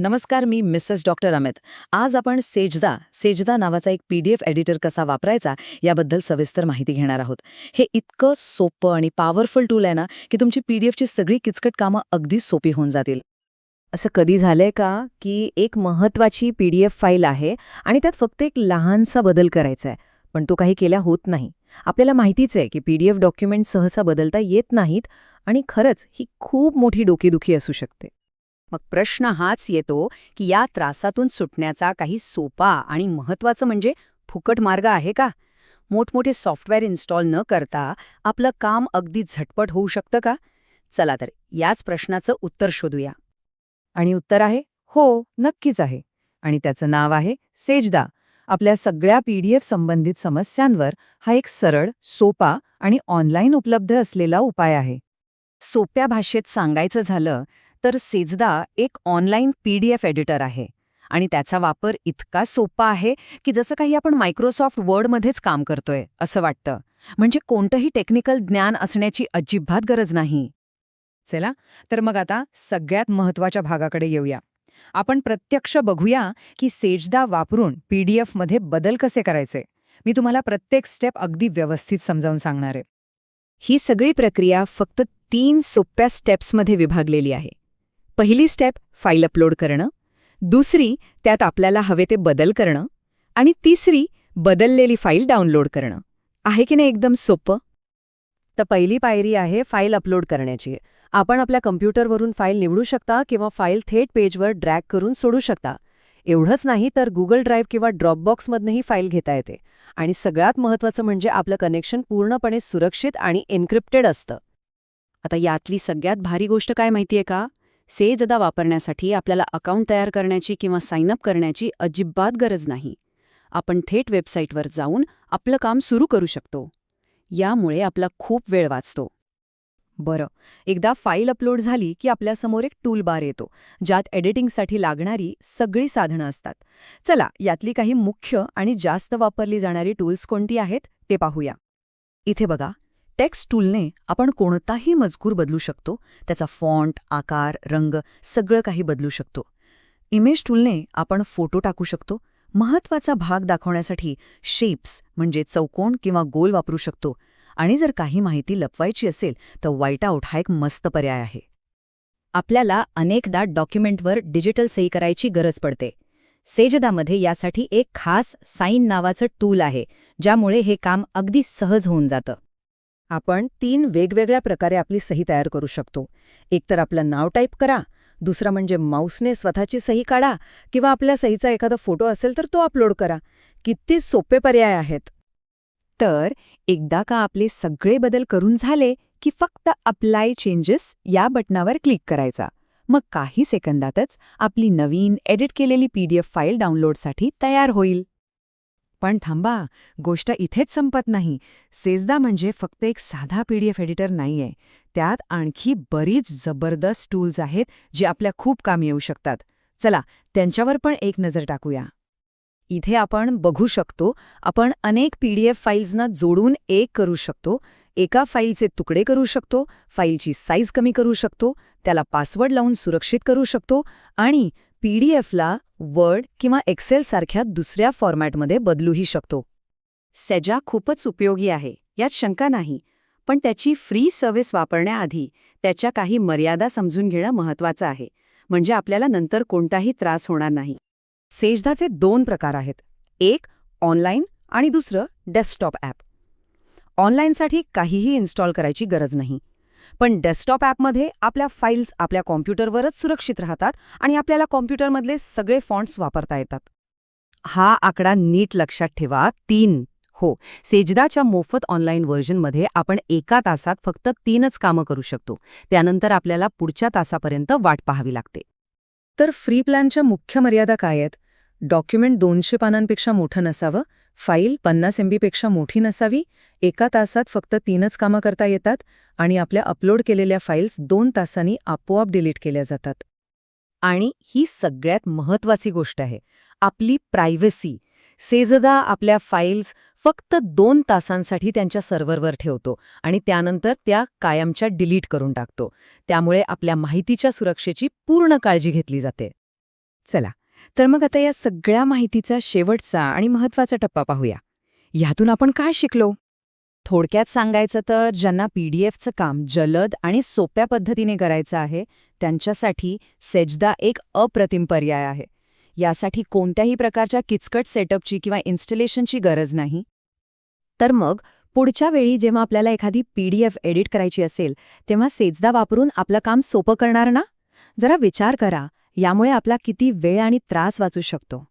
नमस्कार मी Mrs doctor Amit. आज आपण सेजदा सेजदा नावाचा एक पी डी एफ एडिटर कसा वापरायचा याबद्दल सविस्तर माहिती घेणार आहोत. हे इतकं सोपं आणि पॉवरफुल टूल आहे ना की तुमची पी डी एफची सगळी किचकट कामं अगदी सोपी होऊन जातील. असं कधी झालंय का की एक महत्वाची पी डी एफ फाईल आहे आणि त्यात फक्त एक लहानसा बदल करायचा आहे पण तो काही केल्या होत नाही. आपल्याला माहितीच आहे की पी डी एफ डॉक्युमेंट सहसा बदलता येत नाहीत आणि खरंच ही खूप मोठी डोकेदुखी असू शकते. मग प्रश्न हाच येतो की या त्रासातून सुटण्याचा काही सोपा आणि महत्वाचं म्हणजे फुकट मार्ग आहे का? मोठमोठे सॉफ्टवेअर इन्स्टॉल न करता आपलं काम अगदी झटपट होऊ शकतं का? चला तर याच प्रश्नाचं उत्तर शोधूया. आणि उत्तर आहे हो नक्कीच आहे. आणि त्याचं नाव आहे सेजदा. आपल्या सगळ्या पी डी एफ संबंधित समस्यांवर हा एक सरळ सोपा आणि ऑनलाईन उपलब्ध असलेला उपाय आहे. सोप्या भाषेत सांगायचं झालं तर सेजदा एक online P D F editor आहे. आणि त्याचा वापर इतका सोपा आहे की जसं काही आपण मायक्रोसॉफ्ट वर्डमध्येच काम करतोय असं वाटतं. म्हणजे कोणतंही टेक्निकल ज्ञान असण्याची अजिबात गरज नाही. चला तर मग आता सगळ्यात महत्त्वाच्या भागाकडे येऊया. आपण प्रत्यक्ष बघूया की सेजदा वापरून पी डी एफमध्ये बदल कसे करायचे. मी तुम्हाला प्रत्येक स्टेप अगदी व्यवस्थित समजावून सांगणार आहे. ही सगळी प्रक्रिया फक्त तीन सोप्या स्टेप्समध्ये विभागलेली आहे. पहिली स्टेप फाईल अपलोड करणं दुसरी त्यात आपल्याला हवे ते बदल करणं आणि तिसरी बदललेली फाईल डाउनलोड करणं. आहे की नाही एकदम सोपं? तर पहिली पायरी आहे फाईल अपलोड करण्याची. आपण आपल्या कम्प्युटरवरून फाईल निवडू शकता किंवा फाईल थेट पेजवर ड्रॅग करून सोडू शकता. एवढंच नाही तर गुगल ड्राईव्ह किंवा ड्रॉपबॉक्समधनंही फाईल घेता येते. आणि सगळ्यात महत्त्वाचं म्हणजे आपलं कनेक्शन पूर्णपणे सुरक्षित आणि एन्क्रिप्टेड असतं. आता यातली सगळ्यात भारी गोष्ट काय माहितीये का? सेजदा वापरण्यासाठी आपल्याला अकाउंट तयार करण्याची किंवा साईनअप करण्याची अजिबात गरज नाही. आपण थेट वेबसाईटवर जाऊन आपलं काम सुरू करू शकतो. यामुळे आपला खूप वेळ वाचतो. बरं एकदा फाईल अपलोड झाली की आपल्यासमोर एक टूल बार येतो ज्यात एडिटिंगसाठी लागणारी सगळी साधनं असतात. चला यातली काही मुख्य आणि जास्त वापरली जाणारी टूल्स कोणती आहेत ते पाहूया. इथे बघा. टेक्स्ट टूलने आपण कोणताही मजकूर बदलू शकतो. त्याचा फॉन्ट आकार रंग सगळं काही बदलू शकतो. इमेज टूलने आपण फोटो टाकू शकतो. महत्त्वाचा भाग दाखवण्यासाठी शेप्स म्हणजे चौकोन किंवा गोल वापरू शकतो. आणि जर काही माहिती लपवायची असेल तर व्हाईट आऊट हा एक मस्त पर्याय आहे. आपल्याला अनेकदा डॉक्युमेंटवर डिजिटल सही करायची गरज पडते. सेजदामध्ये यासाठी एक खास साईन नावाचं टूल आहे ज्यामुळे हे काम अगदी सहज होऊन जातं. आपण तीन वेगवेगळ्या प्रकारे आपली सही तयार करू शकतो. एकतर आपलं नाव टाईप करा दुसरा म्हणजे माऊसने स्वतःची सही काढा किंवा आपल्या सहीचा एखादा फोटो असेल तर तो अपलोड करा. किती सोपे पर्याय आहेत. तर एकदा का आपले सगळे बदल करून झाले की फक्त अप्लाय चेंजेस या बटनावर क्लिक करायचा. मग काही सेकंदातच आपली नवीन एडिट केलेली पीडीएफ फाईल डाउनलोडसाठी तयार होईल. पण थांबा गोष्ट इथेच संपत नाही. सेजदा म्हणजे फक्त एक साधा पीडीएफ एडिटर नाहीये. त्यात आणखी बरीच जबरदस्त टूल्स आहेत जे आपल्या खूप कामी येऊ शकतात. चला त्यांच्यावर पण एक नजर टाकूया. इथे आपण बघू शकतो आपण अनेक पीडीएफ फाईल्सना जोडून एक करू शकतो. एका फाईलचे तुकडे करू शकतो फाईलची साईज कमी करू शकतो त्याला पासवर्ड लावून सुरक्षित करू शकतो आणि पीडीएफला वर्ड किंवा एक्सेल सारख्या दुसऱ्या फॉर्मॅटमध्ये बदलूही शकतो. सेजा खूपच उपयोगी आहे यात शंका नाही पण त्याची फ्री सर्व्हिस वापरण्याआधी त्याच्या काही मर्यादा समजून घेणं महत्त्वाचं आहे म्हणजे आपल्याला नंतर कोणताही त्रास होणार नाही. सेजदाचे दोन प्रकार आहेत एक ऑनलाईन आणि दुसरं डेस्कटॉप ॲप. ऑनलाईनसाठी काहीही इन्स्टॉल करायची गरज नाही. पण डेस्कटॉप ॲपमध्ये आपल्या फाईल्स आपल्या कॉम्प्युटरवरच सुरक्षित राहतात आणि आपल्याला कॉम्प्युटरमधले सगळे फॉन्ट्स वापरता येतात. हा आकडा नीट लक्षात ठेवा. तीन. हो सेजदाच्या मोफत ऑनलाईन व्हर्जनमध्ये आपण एका तासात फक्त तीनच कामं करू शकतो. त्यानंतर आपल्याला पुढच्या तासापर्यंत वाट पाहावी लागते. तर फ्री प्लॅनच्या मुख्य मर्यादा काय आहेत? डॉक्युमेंट दोनशे पानांपेक्षा मोठं नसावं? फाईल पन्नास एमबीपेक्षा मोठी नसावी एका तासात फक्त तीनच कामं करता येतात आणि आपल्या अपलोड केलेल्या फाईल्स दोन तासांनी आपोआप डिलीट केल्या जातात. आणि ही सगळ्यात महत्वाची गोष्ट आहे आपली प्रायव्हसी. सेजदा आपल्या फाईल्स फक्त दोन तासांसाठी त्यांच्या सर्व्हरवर ठेवतो आणि त्यानंतर त्या कायमच्या डिलीट करून टाकतो. त्यामुळे आपल्या माहितीच्या सुरक्षेची पूर्ण काळजी घेतली जाते. चला तर मग आता या सगळ्या माहितीचा शेवटचा आणि महत्त्वाचा टप्पा पाहूया. ह्यातून आपण काय शिकलो? थोडक्यात सांगायचं तर ज्यांना पी डी एफचं काम जलद आणि सोप्या पद्धतीने करायचं आहे त्यांच्यासाठी सेजदा एक अप्रतिम पर्याय आहे. यासाठी कोणत्याही प्रकारच्या किचकट सेटअपची किंवा इन्स्टलेशनची गरज नाही. तर मग पुढच्या वेळी जेव्हा आपल्याला एखादी पी डी एफ एडिट करायची असेल तेव्हा सेजदा वापरून आपलं काम सोपं करणार ना? जरा विचार करा. यामुळे आपला किती वेळ आणि त्रास वाचू शकतो.